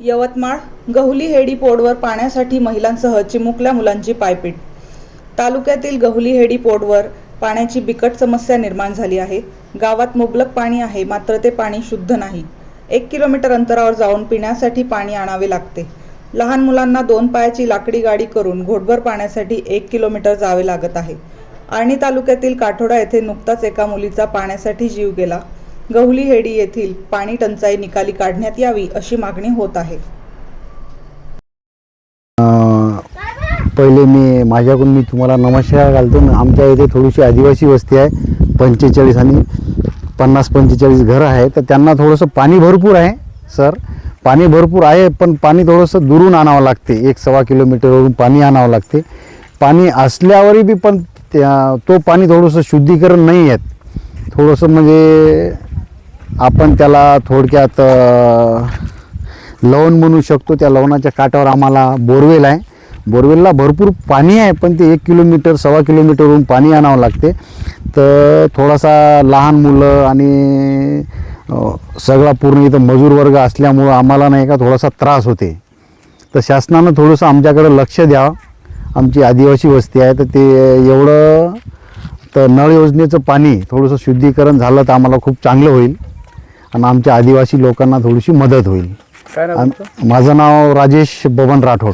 Yavatmal Gahuli Heidi पोडवर पाण्यासाठी महिलांसह चिमुकल्या मुलांची पायपीट. तालुक्यातील गहुली हेडी पोडवर पाण्याची बिकट समस्या निर्माण झाली आहे. गावात मुबलक पाणी आहे मात्र ते पाणी शुद्ध नाही. एक किलोमीटर अंतरावर जाऊन पिण्यासाठी पाणी आणावे लागते. लहान मुलांना दोन पायाची लाकडी गाडी करून घोटभर पाण्यासाठी एक किलोमीटर जावे लागत आहे. आर्णी तालुक्यातील काठोडा येथे नुकताच एका मुलीचा पाण्यासाठी जीव गेला. गहुली हेडी येथील पाणी टंचाई निकाली काढण्यात यावी अशी मागणी होत आहे. पहिले मी माझ्याकडून मी तुम्हाला नमस्कार घालतो. आमच्या इथे थोडीशी आदिवासी वस्ती आहे पंचेचाळीस आणि पन्नास पंचेचाळीस घरं आहे. तर त्यांना थोडंसं पाणी भरपूर आहे सर. पाणी भरपूर आहे पण पाणी थोडंसं दुरून आणावं लागते. एक सव्वा किलोमीटरवरून पाणी आणावं लागते. पाणी असल्यावरही बी पण त्या तो पाणी थोडंसं शुद्धीकरण नाही आहेत थोडंसं म्हणजे आपण त्याला थोडक्यात लवण म्हणू शकतो. त्या लवणाच्या काठावर आम्हाला बोरवेल आहे. बोरवेलला भरपूर पाणी आहे पण ते एक किलोमीटर सव्वा किलोमीटरवरून पाणी आणावं लागते. तर थोडासा लहान मुलं आणि सगळा पूर्ण इथं मजूर वर्ग असल्यामुळं आम्हाला नाही का थोडासा त्रास होते. तर शासनानं थोडंसं आमच्याकडं लक्ष द्यावं आमची आदिवासी वस्ती आहे तर ते एवढं तर नळ योजनेचं पाणी थोडंसं शुद्धीकरण झालं तर आम्हाला खूप चांगलं होईल. आणि आमच्या आदिवासी लोकांना थोडीशी मदत होईल काय नाव आणि तुमचं? माझं नाव राजेश बबन राठोड